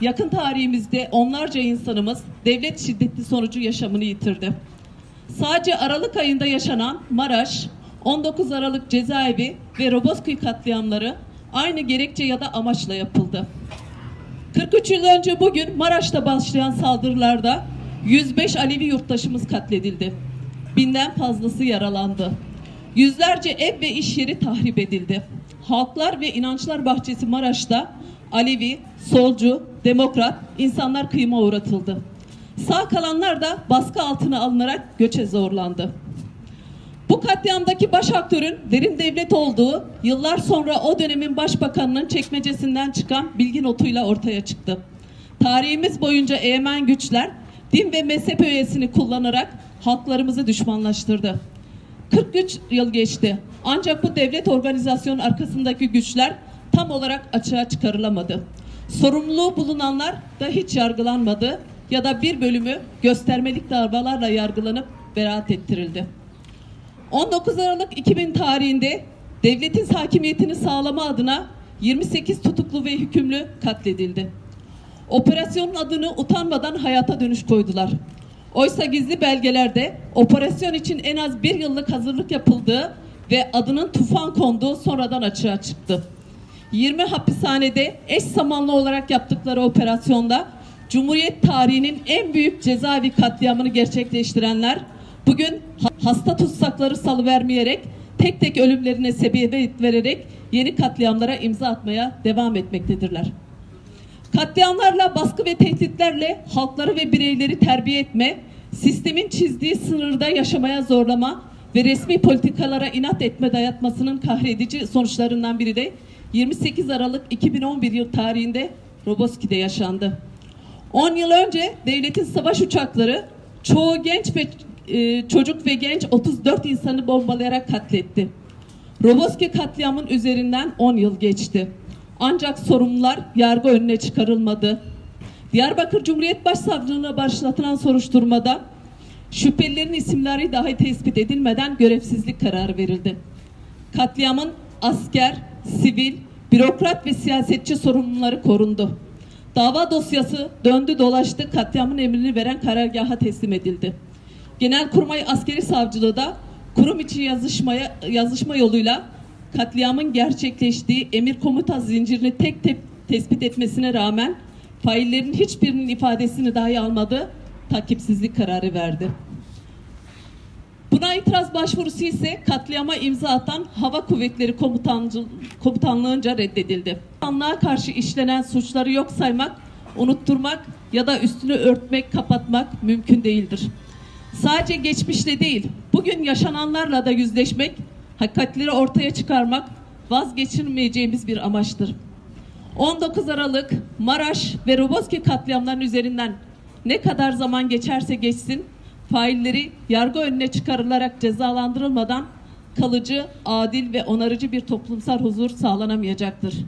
yakın tarihimizde onlarca insanımız devlet şiddeti sonucu yaşamını yitirdi. Sadece Aralık ayında yaşanan Maraş, 19 Aralık cezaevi ve Roboski katliamları aynı gerekçe ya da amaçla yapıldı. 43 yıl önce bugün Maraş'ta başlayan saldırılarda 105 Alevi yurttaşımız katledildi. Binden fazlası yaralandı. Yüzlerce ev ve iş yeri tahrip edildi. Halklar ve İnançlar Bahçesi Maraş'ta Alevi, solcu, demokrat insanlar kıyıma uğratıldı. Sağ kalanlar da baskı altına alınarak göçe zorlandı. Bu katliamdaki baş aktörün derin devlet olduğu yıllar sonra o dönemin başbakanının çekmecesinden çıkan bilgi notuyla ortaya çıktı. Tarihimiz boyunca egemen güçler din ve mezhep öğesini kullanarak halklarımızı düşmanlaştırdı. 43 yıl geçti. Ancak bu devlet organizasyonun arkasındaki güçler tam olarak açığa çıkarılamadı. Sorumluluğu bulunanlar da hiç yargılanmadı ya da bir bölümü göstermelik davalarla yargılanıp beraat ettirildi. 19 Aralık 2000 tarihinde devletin hakimiyetini sağlama adına 28 tutuklu ve hükümlü katledildi. Operasyonun adını utanmadan hayata dönüş koydular. Oysa gizli belgelerde operasyon için en az bir yıllık hazırlık yapıldığı ve adının tufan konduğu sonradan açığa çıktı. 20 hapishanede eş zamanlı olarak yaptıkları operasyonda Cumhuriyet tarihinin en büyük cezaevi katliamını gerçekleştirenler bugün ha- hasta tutsakları salıvermeyerek tek tek ölümlerine sebebiyet vererek yeni katliamlara imza atmaya devam etmektedirler. Katliamlarla, baskı ve tehditlerle halkları ve bireyleri terbiye etme, sistemin çizdiği sınırda yaşamaya zorlama ve resmi politikalara inat etme dayatmasının kahredici sonuçlarından biri de 28 Aralık 2011 yıl tarihinde Roboski'de yaşandı. 10 yıl önce devletin savaş uçakları çoğu genç ve e, çocuk ve genç 34 insanı bombalayarak katletti. Roboski katliamın üzerinden 10 yıl geçti. Ancak sorumlular yargı önüne çıkarılmadı. Diyarbakır Cumhuriyet Başsavcılığına başlatılan soruşturmada şüphelilerin isimleri dahi tespit edilmeden görevsizlik kararı verildi. Katliamın asker, sivil, bürokrat ve siyasetçi sorumluları korundu. Dava dosyası döndü dolaştı katliamın emrini veren karargaha teslim edildi. Genelkurmay Askeri Savcılığı da kurum içi yazışmaya yazışma yoluyla katliamın gerçekleştiği emir komuta zincirini tek tek tespit etmesine rağmen faillerin hiçbirinin ifadesini dahi almadı, takipsizlik kararı verdi. Buna itiraz başvurusu ise katliama imza atan Hava Kuvvetleri Komutanlığınca reddedildi. Komutanlığa karşı işlenen suçları yok saymak, unutturmak ya da üstünü örtmek, kapatmak mümkün değildir. Sadece geçmişle değil, bugün yaşananlarla da yüzleşmek, hakikatleri ortaya çıkarmak vazgeçilmeyeceğimiz bir amaçtır. 19 Aralık Maraş ve Roboski katliamlarının üzerinden ne kadar zaman geçerse geçsin failleri yargı önüne çıkarılarak cezalandırılmadan kalıcı, adil ve onarıcı bir toplumsal huzur sağlanamayacaktır.